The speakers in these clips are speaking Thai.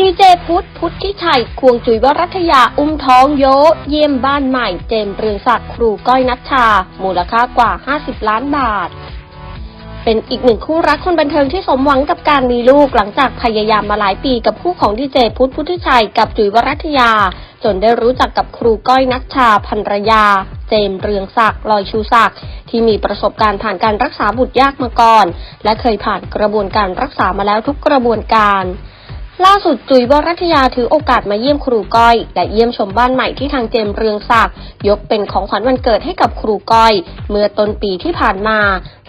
ดีเจพุทธพุทธิชัย ควงจุ๋ยวรัตยาอุ้มท้องโย เยี่ยมบ้านใหม่ เจมเรืองศักดิ์ครูก้อยนัชชา มูลค่ากว่า 50 ล้านบาท เป็นอีกหนึ่งคู่รักคนบันเทิงที่สมหวังกับการมีลูกหลังจากพยายามมาหลายปีกับคู่ของดีเจพุทธพุทธิชัยกับจุ๋ยวรัตยา จนได้รู้จักกับครูก้อยนัชชาภรรยา เจมเรืองศักดิ์ลอยชูศักดิ์ที่มีประสบการณ์ผ่านการรักษาบุตรยากมาก่อน และเคยผ่านกระบวนการรักษามาแล้วทุกกระบวนการ ล่าสุดจุ๋ยวรัตยาถือโอกาสมาเยี่ยมครูก้อย และเยี่ยมชมบ้านใหม่ที่ทางเจมเรืองศักดิ์ยกเป็นของขวัญวันเกิดให้กับครูก้อย เมื่อต้นปีที่ผ่านมา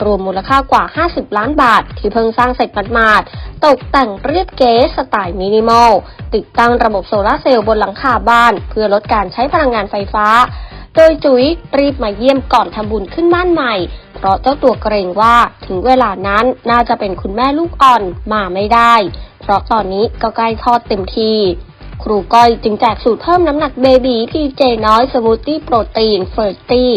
รวมมูลค่ากว่า 50 ล้านบาท ที่เพิ่งสร้างเสร็จมาดๆตกแต่งเรียบเก๋สไตล์มินิมอล ติดตั้งระบบโซลาร์เซลล์บนหลังคาบ้าน เพื่อลดการใช้พลังงานไฟฟ้า โดยจุ๋ยรีบมาเยี่ยมก่อนทำบุญขึ้นบ้านใหม่ เพราะเจ้าตัวเกรงว่าถึงเวลานั้นน่าจะเป็นคุณแม่ลูกอ่อนมาไม่ได้ เพราะตอนนี้ก็ใกล้คลอดเต็มทีครูก้อยจึงแจกสูตรเพิ่มน้ำหนักเบบีพีเจน้อยสมูทตี้โปรตีนเฟอร์ตี้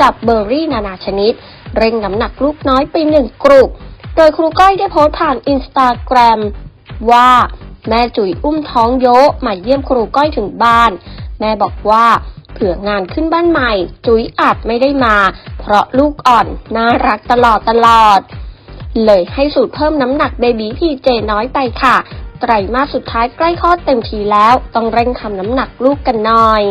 กับเบอร์รี่นานาชนิด เร่งน้ำหนักลูกน้อยไปหนึ่งกลุ่มโดยครูก้อยได้โพสต์ผ่านอินสตาแกรมว่าแม่จุ๋ยอุ้มท้องโยมาเยี่ยมครูก้อยถึงบ้าน แม่บอกว่าเผื่องานขึ้นบ้านใหม่ จุ๋ยอาจไม่ได้มา เพราะลูกอ่อน น่ารักตลอดตลอด เลยให้สูตรเพิ่มน้ำหนักเบบีพีเจน้อยไปค่ะ ไตรมาสสุดท้ายใกล้คลอดเต็มทีแล้ว ต้องเร่งทำน้ำหนักลูกกันหน่อย